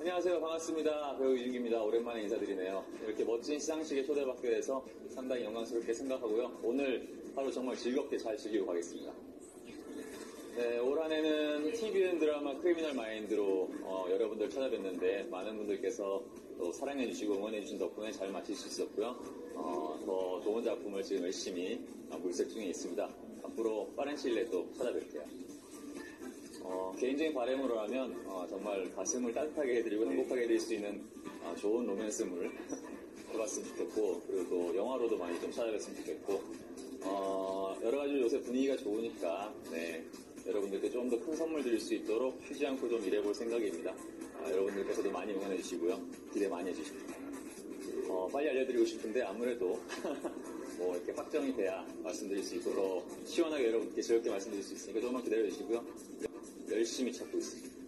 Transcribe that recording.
안녕하세요. 반갑습니다. 배우 이준기입니다. 오랜만에 인사드리네요. 이렇게 멋진 시상식에 초대받게 돼서 상당히 영광스럽게 생각하고요. 오늘 하루 정말 즐겁게 잘 즐기고 가겠습니다. 네, 올 한해는 TVN 드라마 크리미널 마인드로 어, 여러분들 찾아뵀는데 많은 분들께서 또 사랑해주시고 응원해주신 덕분에 잘 마칠 수 있었고요. 어, 더 좋은 작품을 지금 열심히 어, 물색 중에 있습니다. 앞으로 빠른 시일 내에 또 찾아뵐게요. 어, 개인적인 바람으로라면 어, 정말 가슴을 따뜻하게 해드리고 행복하게 해드릴 수 있는 어, 좋은 로맨스물 해봤으면 좋겠고 그리고 또 영화로도 많이 좀 찾아뵀으면 좋겠고 어, 여러 가지 요새 분위기가 좋으니까 네, 여러분들께 좀 더 큰 선물 드릴 수 있도록 쉬지 않고 좀 일해볼 생각입니다. 아, 여러분들께서도 많이 응원해 주시고요. 기대 많이 해주시고 어, 빨리 알려드리고 싶은데 아무래도 뭐 이렇게 확정이 돼야 말씀드릴 수더 시원하게 여러분께 즐겁게 말씀드릴 수 있으니까 조금만 기다려 주시고요. 열심히 찾고 있습니다.